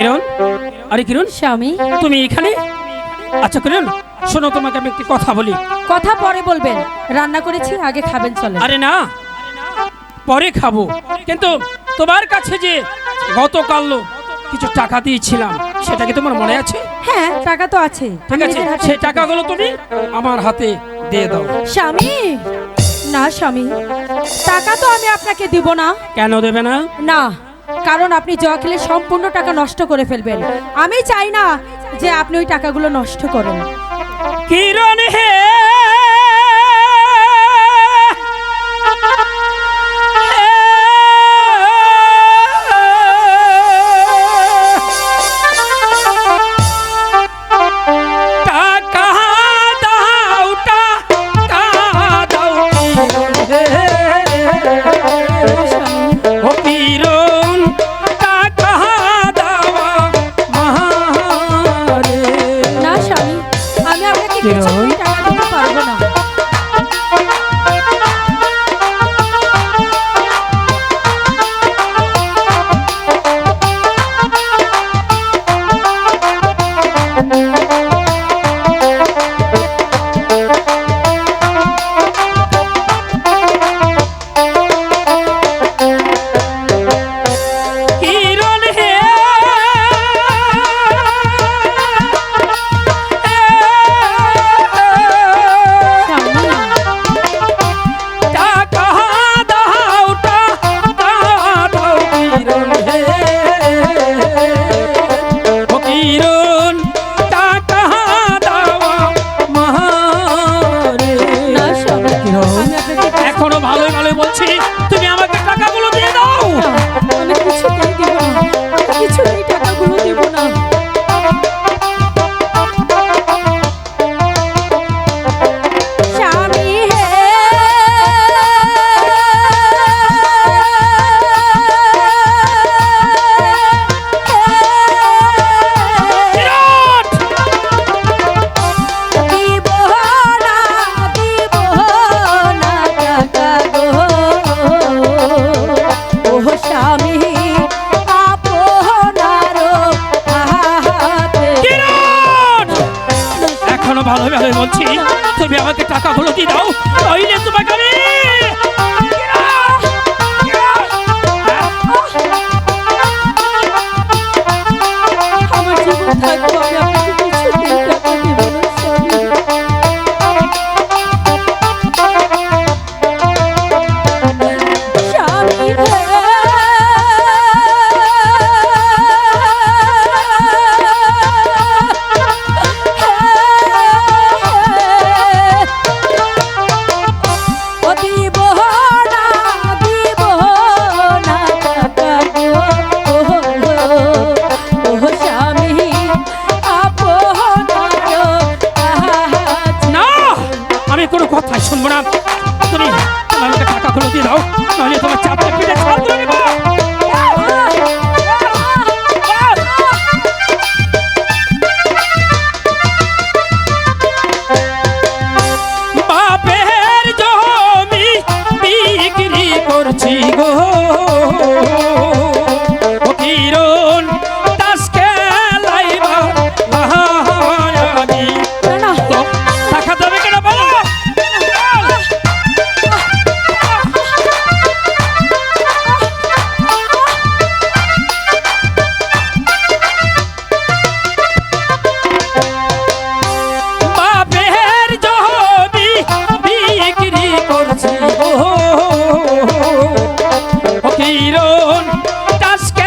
কিরণ? আরে কিরণ? স্বামী। তুমি এখানে? আচ্ছা কিরণ শোনো তোমাকে আমি একটি কথা বলি। কথা পরে বলবেন। রান্না করেছি আগে খাবেন চলে আরে না পরে খাব। কিন্তু তোমার কাছে যে গতকাল কিছু টাকা দিয়েছিলাম সেটা কি তোমার মনে আছে? হ্যাঁ টাকা তো আছে। ঠিক আছে সেই টাকাগুলো তুমি আমার হাতে দিয়ে দাও। স্বামী? না স্বামী। টাকা তো আমি আপনাকে দিব না। কেন দেবে না? না কারণ আপনি জয়া খেলে সম্পূর্ণ টাকা নষ্ট করে ফেলবেন। আমি চাই না যে আপনি ওই টাকাগুলো নষ্ট করেন। কিরণ হে আমি এখনও ভালো ভালো বলছি ভালো ভালো বলছি তুমি আমাকে টাকাগুলো দিয়ে দাও নইলে তোমার চাপটা পিঠে ছাল নেব বাপের জমি বিক্রি করছি গো। কিরণ